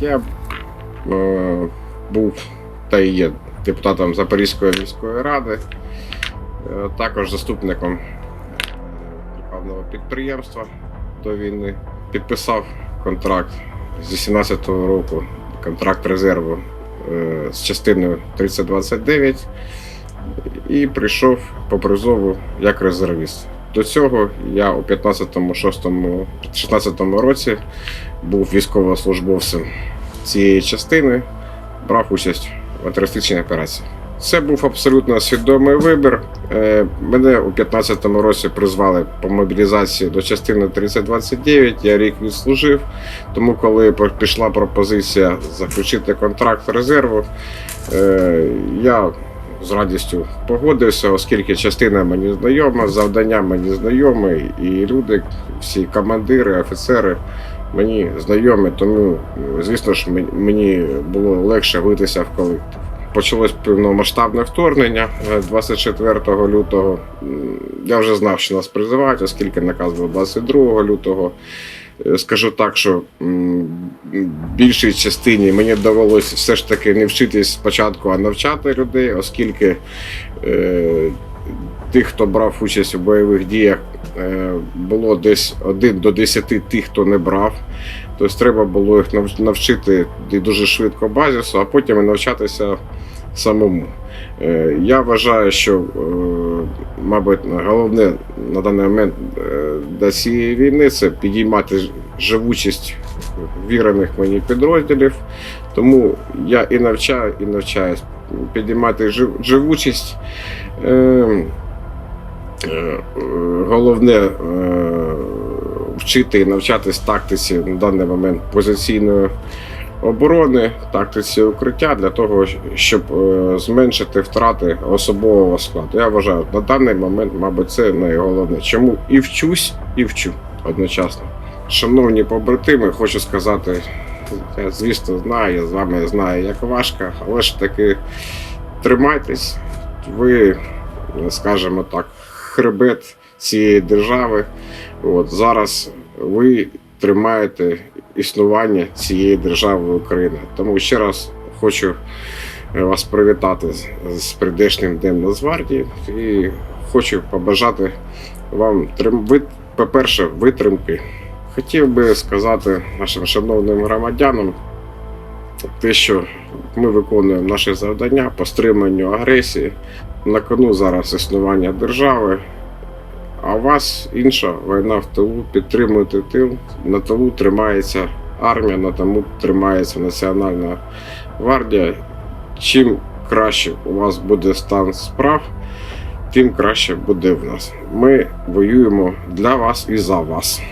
Я е, був та є депутатом Запорізької міської ради, е, також заступником певного підприємства до війни. Підписав контракт з 18-го року, контракт резерву е, з частиною 3029 і прийшов по призову як резервіст. До цього я у 15-16 році був військовослужбовцем цієї частини, брав участь в антитерористичній операції. Це був абсолютно свідомий вибір. Е, Мене у 15-му році призвали по мобілізації до частини 3029. Я рік відслужив. Тому, коли пішла пропозиція заключити контракт резерву, е, я з радістю погодився, оскільки частина мені знайома, завдання мені знайоме, і люди, всі командири, офіцери мені знайомі, тому, е, звісно ж, мені було легше витися в колектив. Почалось повномасштабне вторгнення е, 24 лютого. Я вже знав, що нас призивають, оскільки наказ був 22 лютого. Е, Скажу так, що більшій частині мені довелося все ж таки не вчитись спочатку, а навчати людей, оскільки е, тих, хто брав участь у бойових діях, е, було десь 1 до 10 тих, хто не брав. Тобто треба було їх навчити дуже швидко базісу, а потім навчатися самому. Е, Я вважаю, що, е, мабуть, головне на даний момент е, для цієї війни це підіймати живучість вірених мені підрозділів. Тому я і навчаю, і навчаюсь підіймати живучість. Головне вчити і навчатись тактиці на даний момент позиційної оборони, тактиці укриття для того, щоб е, зменшити втрати особового складу. Я вважаю, на даний момент, мабуть, це найголовніше. Чому і вчусь, і вчу одночасно. Шановні побратими, хочу сказати, я звісно знаю, я з вами знаю, як важко, але ж таки тримайтесь. Ви, скажімо так, хребет цієї держави. От зараз ви тримаєте існування цієї держави України. Тому ще раз хочу е, вас привітати з- прийдешнім Днем Нацгвардії і хочу побажати вам по-перше, витримки. Хотів би сказати нашим шановним громадянам те, що ми виконуємо наші завдання по стриманню агресії. На кону зараз існування держави. А у вас інша війна в тилу, підтримуйте тил. На тилу тримається армія, на тому тримається Національна гвардія. Чим краще у вас буде стан справ, тим краще буде в нас. Ми воюємо для вас і за вас.